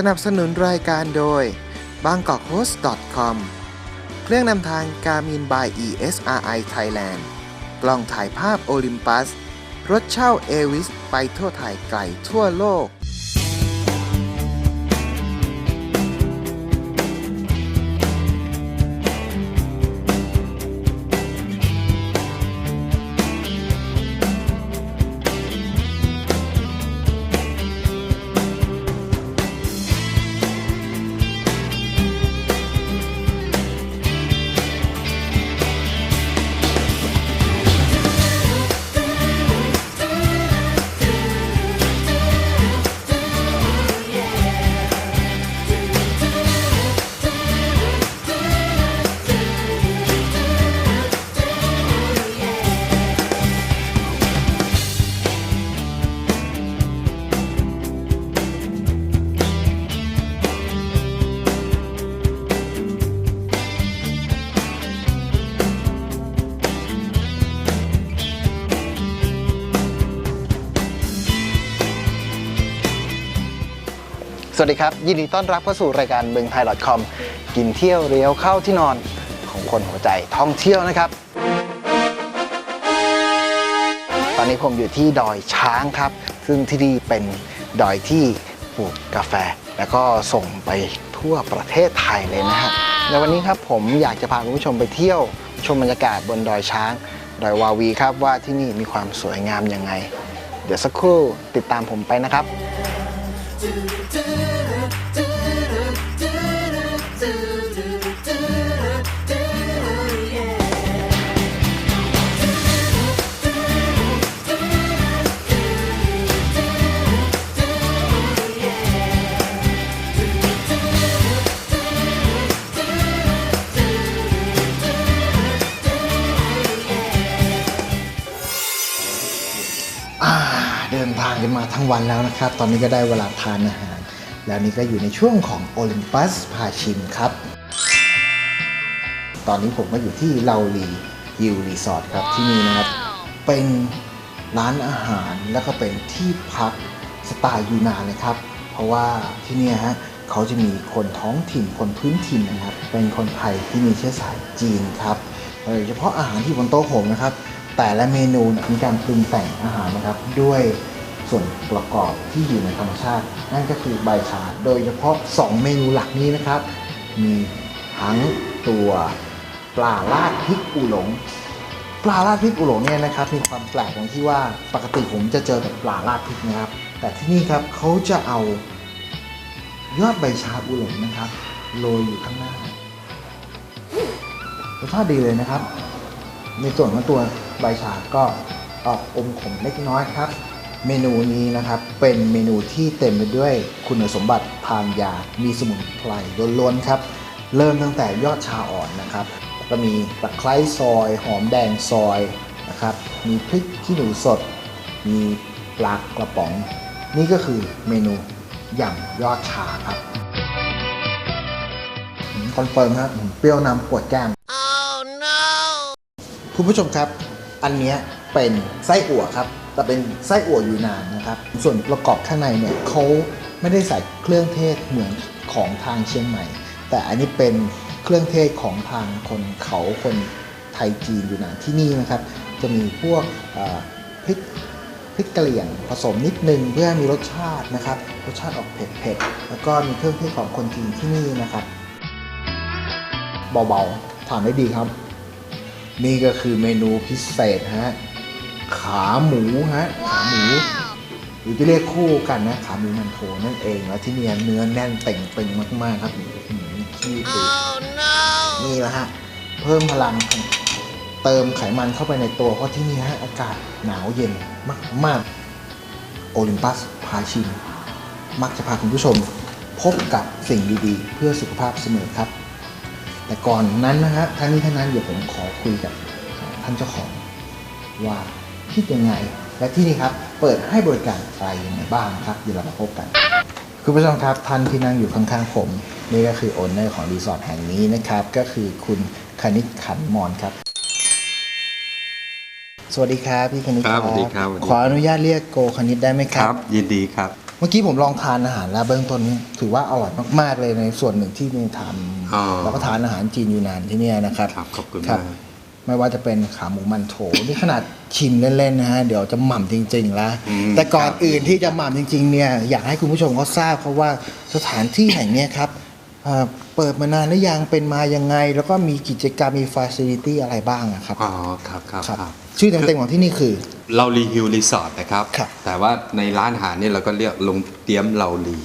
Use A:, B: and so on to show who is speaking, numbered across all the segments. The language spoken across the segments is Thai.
A: สนับสนุนรายการโดย bangkok host com เครื่องนำทางการมิน by ESRI Thailand กล้องถ่ายภาพโอลิมปัส รถเช่าเอวิสไปทั่วไทยไกลทั่วโลก วัสดีครับ ยินดีต้อนรับเข้าสู่รายการเมืองไทย .com กินเที่ยวเรียวเข้าที่นอนของคนหัวใจท่องเที่ยวนะครับ ตอนนี้ผมอยู่ที่ดอยช้างครับ ซึ่งที่นี่เป็นดอยที่ปลูกกาแฟ แล้วก็ส่งไปทั่วประเทศไทยเลยนะฮะในวันนี้ครับผมอยากจะพาคุณผู้ชมไปเที่ยวชมบรรยากาศบนดอยช้าง ดอยวาวีครับว่าที่นี่มีความสวยงามยังไง เดี๋ยวสักครู่ติดตามผมไปนะครับ อ่า เดินทางกันมาทั้งวันแล้วนะครับ ตอนนี้ก็ได้เวลาทานอาหาร แล้วนี่ก็อยู่ในช่วงของโอลิมปัสพาชิมครับ ตอนนี้ผมก็อยู่ที่เลาลีฮิลรีสอร์ทครับที่นี่นะครับ เป็นร้านอาหารแล้วก็เป็นที่พักสไตล์ยูนานเลยครับ เพราะว่าที่เนี่ยฮะเขาจะมีคนท้องถิ่นคนพื้นถิ่นนะครับ เป็นคนไทยที่มีเชื้อสายจีนครับโดยเฉพาะอาหารที่บนโต๊ะผมนะครับ แต่ละเมนูเนี่ยมีการปรุงแต่งอาหารนะครับ ด้วย ส่วนประกอบที่อยู่ในธรรมชาติ นั่นก็คือใบชา โดยเฉพาะ 2 เมนูหลักนี้นะครับ มีทั้งตัวปลาราดพริกอูหลง ปลาราดพริกอูหลงเนี่ยนะครับ มีความแปลกตรงที่ว่าปกติผมจะเจอแต่ปลาราดพริกนะครับ แต่ที่นี่ครับเขาจะเอายอดใบชาอูหลงนะครับโรยอยู่ข้างหน้ารสชาติดีเลยนะครับ ในส่วนของตัวใบชาก็ออกอมขมเล็กน้อยครับ เมนูนี้นะครับเป็นเมนูที่เต็มไปด้วยคุณสมบัติทางยา มีสมุนไพรล้วนๆครับ เริ่มตั้งแต่ยอดชาอ่อนนะครับแล้วก็มีตะไคร้ซอย หอมแดงซอยนะครับ มีพริกขี้หนูสด มีปลากระป๋อง นี่ก็คือเมนูยำยอดชาครับอืมคอนเฟิร์มครับอืมเปรี้ยวนำปวดแก้มคุณผู้ชมครับ อันเนี้ยเป็นไส้อั่วครับ แต่เป็นไส้อั่วยูนานนะครับ ส่วนประกอบข้างในเนี่ยเขาไม่ได้ใส่เครื่องเทศเหมือนของทางเชียงใหม่ แต่อันนี้เป็นเครื่องเทศของทางคนเขาคนไทยจีนอยู่นานที่นี่นะครับ จะมีพวกพริกพริกกะเหรี่ยงผสมนิดนึงเพื่อให้มีรสชาตินะครับ รสชาติออกเผ็ดๆแล้วก็มีเครื่องเทศของคนจีนที่นี่นะครับเบาๆทานได้ดีครับ นี่ก็คือเมนูพิเศษฮะ ขาหมูฮะขาหมูหรือที่เรียกคู่กันนะขาหมูมันโถนั่นเองแล้วที่เนี่ยเนื้อแน่นเต่งตึงมากๆครับอื้อหือขี้ตึนี่แหละฮะเพิ่มพลังเติมไขมันเข้าไปในตัวเพราะที่นี่ฮะอากาศหนาวเย็นมากๆโอลิมปัสพาชิมมักจะพาคุณผู้ชมพบกับสิ่งดีๆ เพื่อสุขภาพเสมอครับ แต่ก่อนนั้นนะฮะทั้งนี้ทั้งนั้นเดี๋ยวผมขอคุยกับท่านเจ้าของว่า คิดยังไง และที่นี่ครับเปิดให้บริการอะไรยังไงบ้างครับเดี๋ยวเรามาพบกันคุณผู้ชมครับท่านที่นั่งอยู่ข้างๆผม นี่ก็คือโอนเนอร์ของรีสอร์ทแห่งนี้นะครับ ก็คือคุณคณิตขันมอนครับ สวัสดีครับพี่คณิต
B: ครับสวัสดีครับสวัสดี
A: ขออนุญาตเรียกโกคณิตได้ไหมค
B: ค
A: รั
B: รับบยินดีครับ
A: เมื่อกี้ผมลองทานอาหารแล้วเบื้องต้นนี้ถือว่าอร่อยมากๆเลยในส่วนหนึ่งที่มีท
B: อ๋อำ
A: แล้วก็ทานอาหารจีนยูนานที่เนี่ยนะครับ
B: ครับ ขอบคุณ
A: ครั
B: มาก
A: ไม่ว่าจะเป็นขาหมูมันโถนี่ขนาดชิมเล่นๆนะฮะเดี๋ยวจะหม่ำจริงๆแล้ว
B: อืม
A: แต่ก่อน
B: ครับ
A: อื่นที่จะหม่ำจริงๆเนี่ยอยากให้คุณผู้ชมเขาทราบเพราะว่าสถานที่แห่งเนี้ยครับเอ่อเปิดมานานหรือยังเป็นมายังไง แล้วก็มีกิจกรรมมีฟ a ซิลิตี้อะไรบ้างอะครับ
B: อ๋อครับครับ
A: ครับ
B: ครับ
A: ชื่อเต็มๆของที่นี่คือ
B: เรารีฮิวรีสอร์ทนะครับ
A: ครับ
B: แต่ว่าในร้านอาหารนี่เราก็เรียกลงเตรียมเราลี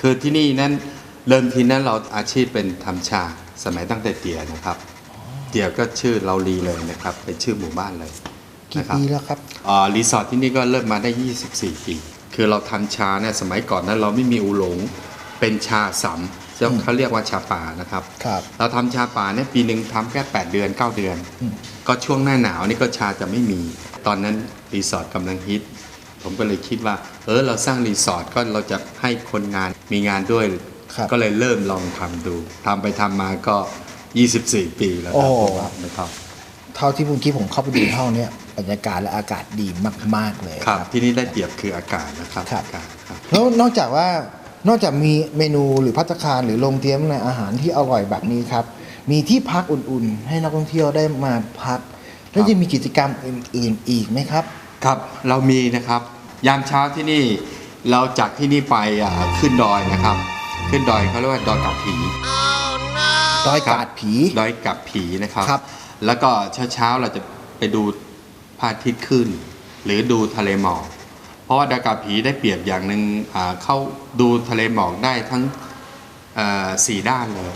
B: คือที่นี่นั้นเริ่มทีนั้นเราอาชีพเป็นทำชาสมัยตั้งแต่เตี่ยนะครับ เตี่ยก็ชื่อเราลีเลยนะครับเป็นชื่อหมู่บ้านเลย
A: กี่
B: นะครับ
A: ปีแล้วครับ
B: อ่ารีสอร์ทที่นี่ก็เริ่มมาได้ 24 ปี คือเราทำชาเนี่ยสมัยก่อนนั้นเราไม่มีอูหลงเป็นชาสัมซึ่งเขาเรียกว่าชาป่านะครับ
A: ครับ
B: เราทำชาป่าเนี่ยปีหนึ่งทำแค่ 8 เดือน 9 เดือน
A: อืม
B: ก็ช่วงหน้าหนาวนี่ก็ชาจะไม่มี ตอนนั้นรีสอร์ทกำลังฮิตผมก็เลยคิดว่า เออเราสร้างรีสอร์ทก็เราจะให้คนงานมีงานด้วย
A: ครับ
B: ก็เลยเริ่มลองทำดูทำไปทำมาก็ 24 ปีแล้วครับ
A: โอ้
B: ผมว่านะครับ
A: เท่าที่เมื่อกี้ผมเข้าไปดูในห้องเนี้ยบรรยากาศและอากาศดีมาก ๆ เลย
B: ครับ ที่นี่ได้เปรียบคืออากาศนะครับ
A: ครับ
B: อากาศครับ
A: แล้วนอกจากว่านอกจากมีเมนูหรือพัตตาคารหรือโรงเตรียมในอาหารที่อร่อยแบบนี้ครับ มีที่พักอุ่นๆ ให้นักท่องเที่ยวได้มาพัก แล้วจะมีกิจกรรมอื่นๆอีกไหมครับ
B: ครับเรามีนะครับ ยามเช้าที่นี่เราจากที่นี่ไปอะขึ้นดอยนะครับ ขึ้นดอยเขาเรียกว่าดอยกับผี
A: ดอยกาดผี
B: ดอยกับผีนะครับ
A: ครับ
B: แล้วก็เช้าๆเราจะไปดูพระอาทิตย์ขึ้น หรือดูทะเลหมอกเพราะว่าดอยกับผีได้เปรียบอย่างหนึ่งอ่าเข้าดูทะเลหมอกได้ทั้งเอ่อสี่ด้านเลย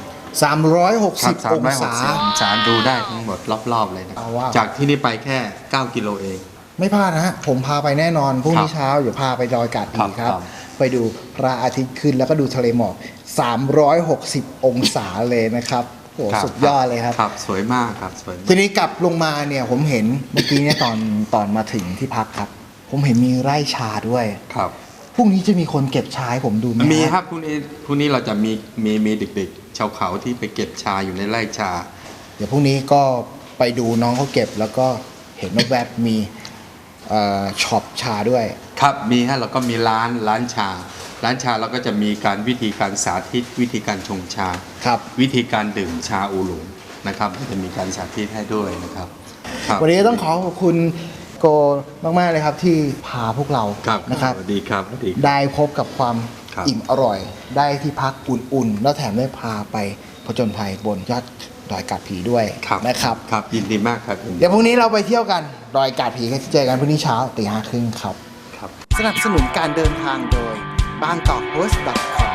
A: 360
B: ครับ
A: องศา
B: 360องศาดูได้ทั้งหมดรอบๆเลยนะครั
A: เอา
B: บ
A: ว่า
B: จากที่นี่ไปแค่ 9 กิโลเอง
A: ไม่พลาดนะฮะผมพาไปแน่นอนพรุ่งนี้
B: ครับ
A: เช้าเดี๋ยวพาไปดอยกาดผี
B: ครับ
A: ครับ
B: ครับ
A: ไปดูพระอาทิตย์ขึ้นแล้วก็ดูทะเลหมอก 360 องศาเลยนะครับโอ้โห
B: ครับ
A: สุดยอดเลยครับ
B: ครับ สวยมากครับสวยมาก
A: ทีนี้กลับลงมาเนี่ยผมเห็นเมื่อกี้เนี่ยตอนตอนมาถึงที่พักครับ ผมเห็นมีไร่ชาด้วย
B: ครับ
A: พรุ่งนี้จะมีคนเก็บชาให้ผมดูไหม
B: มี
A: ฮะ
B: ครับพรุ่งนี้พรุ่งนี้เราจะมีมีมีเด็กๆชาวเขาที่ไปเก็บชาอยู่ในไร่ชา
A: เดี๋ยวพรุ่งนี้ก็ไปดูน้องเขาเก็บแล้วก็เห็นแวบๆมีเอ่อช็อปชาด้วย
B: ครับมีฮะเราก็มีร้านร้านชา ร้านชาเราก็จะมีการวิธีการสาธิต วิธีการชงชา
A: ครับ
B: วิธีการดื่มชาอูหลงนะครับจะมีการสาธิตให้ด้วยนะครับครับ
A: วันนี้ต้องขอขอบคุณโกมากๆเลยครับที่พาพวกเรา
B: ครับ
A: นะครับ
B: สวัสดีครับสวัสดีครับ
A: ได้พบกับความ
B: ครับ
A: อิ่มอร่อย ได้ที่พักอุ่นๆ แล้วแถมได้พาไปผจญภัยบนยอดดอยกาดผีด้วย
B: ครับ
A: นะครับ
B: ครับยินดีมากครับยินดี
A: เดี๋ยวพรุ่งนี้เราไปเที่ยวกันดอยกาดผีกันเจอกันพรุ่งนี้เช้าตีห้าครึ่งครับ
B: ครับ
A: สนับสนุนการเดินทางโดย b a n g k o k h o s t c o m